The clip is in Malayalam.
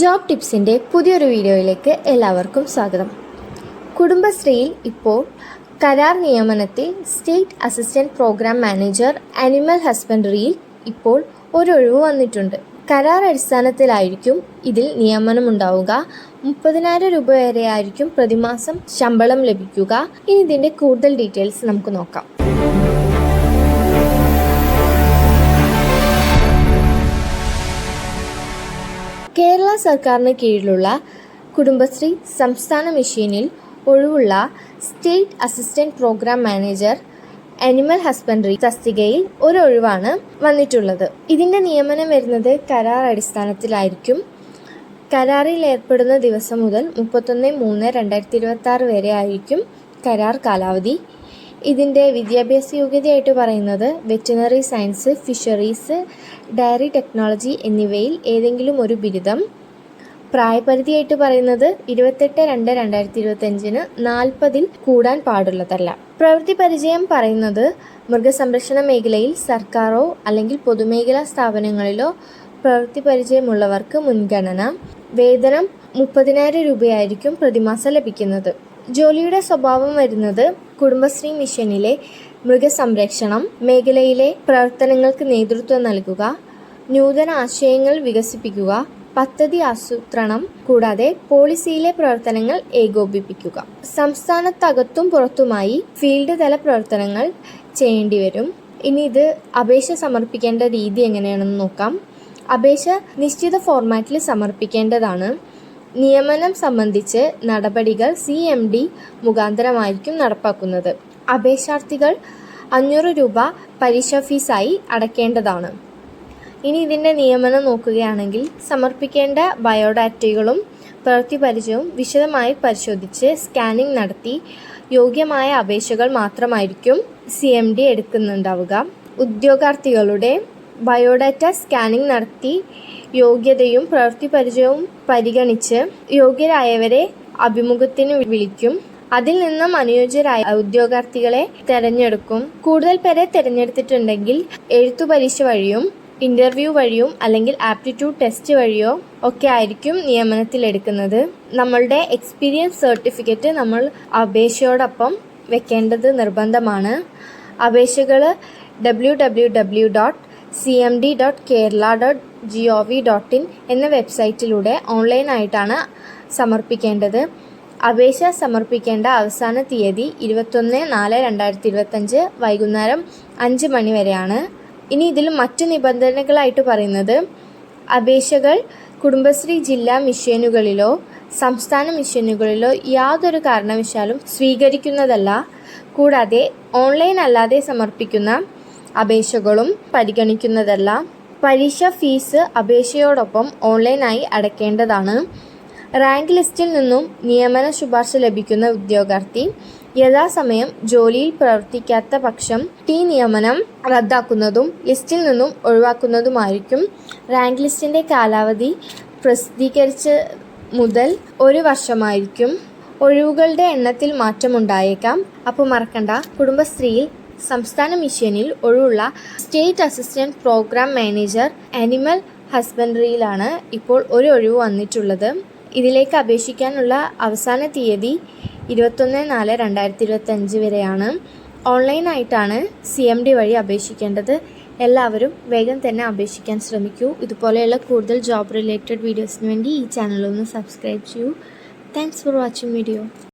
ജോബ് ടിപ്സിന്റെ പുതിയൊരു വീഡിയോയിലേക്ക് എല്ലാവർക്കും സ്വാഗതം. കുടുംബശ്രീയിൽ ഇപ്പോൾ കരാർ നിയമനത്തിൽ state assistant programme manager animal ഹസ്ബൻഡറിയിൽ ഇപ്പോൾ ഒരൊഴിവ് വന്നിട്ടുണ്ട്. കരാർ അടിസ്ഥാനത്തിലായിരിക്കും ഇതിൽ നിയമനം ഉണ്ടാവുക മുപ്പതിനായിരം രൂപ വരെ ആയിരിക്കും പ്രതിമാസം ശമ്പളം ലഭിക്കുക. ഇനി ഇതിന്റെ കൂടുതൽ ഡീറ്റെയിൽസ് നമുക്ക് നോക്കാം. കേരള സർക്കാരിന് കീഴിലുള്ള കുടുംബശ്രീ സംസ്ഥാന മിഷനിൽ ഒഴിവുള്ള state assistant programme manager animal husbandry തസ്തികയിൽ ഒരു ഒഴിവാണ് വന്നിട്ടുള്ളത്. ഇതിന്റെ നിയമനം വരുന്നത് കരാർ അടിസ്ഥാനത്തിലായിരിക്കും. കരാറിൽ ഏർപ്പെടുന്ന ദിവസം മുതൽ മുപ്പത്തൊന്ന് മൂന്ന് രണ്ടായിരത്തി ഇരുപത്തി ആറ് വരെ ആയിരിക്കും കരാർ കാലാവധി. ഇതിന്റെ വിദ്യാഭ്യാസ യോഗ്യതയായിട്ട് പറയുന്നത് veterinary science fisheries dairy technology എന്നിവയിൽ ഏതെങ്കിലും ഒരു ബിരുദം. പ്രായപരിധിയായിട്ട് പറയുന്നത് ഇരുപത്തെട്ട് രണ്ട് രണ്ടായിരത്തി ഇരുപത്തഞ്ചിന് നാൽപ്പതിൽ കൂടാൻ പാടുള്ളതല്ല. പ്രവൃത്തി പരിചയം പറയുന്നത് മൃഗസംരക്ഷണ മേഖലയിൽ സർക്കാരോ അല്ലെങ്കിൽ പൊതുമേഖലാ സ്ഥാപനങ്ങളിലോ പ്രവൃത്തി പരിചയമുള്ളവർക്ക് മുൻഗണന. വേതനം മുപ്പതിനായിരം രൂപയായിരിക്കും പ്രതിമാസം ലഭിക്കുന്നത്. ജോലിയുടെ സ്വഭാവം വരുന്നത് കുടുംബശ്രീ മിഷനിലെ മൃഗസംരക്ഷണം മേഖലയിലെ പ്രവർത്തനങ്ങൾക്ക് നേതൃത്വം നൽകുക നൂതന ആശയങ്ങൾ വികസിപ്പിക്കുക പദ്ധതി ആസൂത്രണം കൂടാതെ പോളിസിയിലെ പ്രവർത്തനങ്ങൾ ഏകോപിപ്പിക്കുക. സംസ്ഥാനത്തകത്തും പുറത്തുമായി ഫീൽഡ് തല പ്രവർത്തനങ്ങൾ ചെയ്യേണ്ടി വരും. ഇനി ഇത് അപേക്ഷ സമർപ്പിക്കേണ്ട രീതി എങ്ങനെയാണെന്ന് നോക്കാം. അപേക്ഷ നിശ്ചിത ഫോർമാറ്റിൽ സമർപ്പിക്കേണ്ടതാണ്. നിയമനം സംബന്ധിച്ച് നടപടികൾ സി എം ഡി മുഖാന്തരമായിരിക്കും നടപ്പാക്കുന്നത്. അപേക്ഷാർത്ഥികൾ അഞ്ഞൂറ് രൂപ പരീക്ഷാ ഫീസായി അടയ്ക്കേണ്ടതാണ് ഇനി ഇതിന്റെ നിയമനം നോക്കുകയാണെങ്കിൽ സമർപ്പിക്കേണ്ട ബയോഡാറ്റകളും പ്രവൃത്തി പരിചയവും വിശദമായി പരിശോധിച്ച് സ്കാനിംഗ് നടത്തി യോഗ്യമായ അപേക്ഷകൾ മാത്രമായിരിക്കും സി എം ഡി എടുക്കുന്നുണ്ടാവുക. ഉദ്യോഗാർത്ഥികളുടെ ബയോഡാറ്റ സ്കാനിംഗ് നടത്തി യോഗ്യതയും പ്രവൃത്തി പരിചയവും പരിഗണിച്ച് യോഗ്യരായവരെ അഭിമുഖത്തിന് വിളിക്കും. അതിൽ നിന്നും അനുയോജ്യരായ ഉദ്യോഗാർത്ഥികളെ തിരഞ്ഞെടുക്കും. കൂടുതൽ പേരെ തിരഞ്ഞെടുത്തിട്ടുണ്ടെങ്കിൽ എഴുത്തു പരീക്ഷ വഴിയും ഇന്റർവ്യൂ വഴിയും അല്ലെങ്കിൽ ആപ്റ്റിറ്റ്യൂഡ് ടെസ്റ്റ് വഴിയോ ഒക്കെ ആയിരിക്കും നിയമനത്തിലെടുക്കുന്നത് നമ്മളുടെ എക്സ്പീരിയൻസ് സർട്ടിഫിക്കറ്റ് നമ്മൾ അപേക്ഷയോടൊപ്പം വെക്കേണ്ടത് നിർബന്ധമാണ്. അപേക്ഷകൾ W W W dot C M D dot Kerala dot G O V dot in എന്ന വെബ്സൈറ്റിലൂടെ ഓൺലൈനായിട്ടാണ് സമർപ്പിക്കേണ്ടത്. അപേക്ഷ സമർപ്പിക്കേണ്ട അവസാന തീയതി ഇരുപത്തൊന്ന് നാല് രണ്ടായിരത്തി ഇരുപത്തഞ്ച് വൈകുന്നേരം അഞ്ച് മണി വരെയാണ്. ഇനി ഇതിൽ മറ്റു നിബന്ധനകളായിട്ട് പറയുന്നത്. അപേക്ഷകൾ കുടുംബശ്രീ ജില്ലാ മിഷനുകളിലോ സംസ്ഥാന മിഷനുകളിലോ യാതൊരു കാരണവശാലും സ്വീകരിക്കുന്നതല്ല. കൂടാതെ ഓൺലൈൻ അല്ലാതെ സമർപ്പിക്കുന്ന അപേക്ഷകളും പരിഗണിക്കുന്നതല്ല. പരീക്ഷ ഫീസ് അപേക്ഷയോടൊപ്പം ഓൺലൈനായി അടയ്ക്കേണ്ടതാണ്. റാങ്ക് ലിസ്റ്റിൽ നിന്നും നിയമന ശുപാർശ ലഭിക്കുന്ന ഉദ്യോഗാർത്ഥി യഥാസമയം ജോലിയിൽ പ്രവർത്തിക്കാത്ത പക്ഷം ടി നിയമനം റദ്ദാക്കുന്നതും ലിസ്റ്റിൽ നിന്നും ഒഴിവാക്കുന്നതുമായിരിക്കും. റാങ്ക് ലിസ്റ്റിന്റെ കാലാവധി പ്രസിദ്ധീകരിച്ച മുതൽ ഒരു വർഷമായിരിക്കും. ഒഴിവുകളുടെ എണ്ണത്തിൽ മാറ്റമുണ്ടായേക്കാം. അപ്പോൾ മറക്കണ്ട. കുടുംബശ്രീയിൽ സംസ്ഥാന മിഷനിൽ ഒഴിവുള്ള state assistant programme manager animal ഹസ്ബൻഡറിയിലാണ് ഇപ്പോൾ ഒരു ഒഴിവ് വന്നിട്ടുള്ളത്. ഇതിലേക്ക് അപേക്ഷിക്കാനുള്ള അവസാന തീയതി ഇരുപത്തൊന്ന് നാല് രണ്ടായിരത്തി ഇരുപത്തഞ്ച് വരെയാണ്. ഓൺലൈനായിട്ടാണ് സി എം ഡി വഴി അപേക്ഷിക്കേണ്ടത്. എല്ലാവരും വേഗം തന്നെ അപേക്ഷിക്കാൻ ശ്രമിക്കൂ. ഇതുപോലെയുള്ള കൂടുതൽ ജോബ് റിലേറ്റഡ് വീഡിയോസിന് വേണ്ടി ഈ ചാനലൊന്ന് സബ്സ്ക്രൈബ് ചെയ്യൂ. Thanks for watching video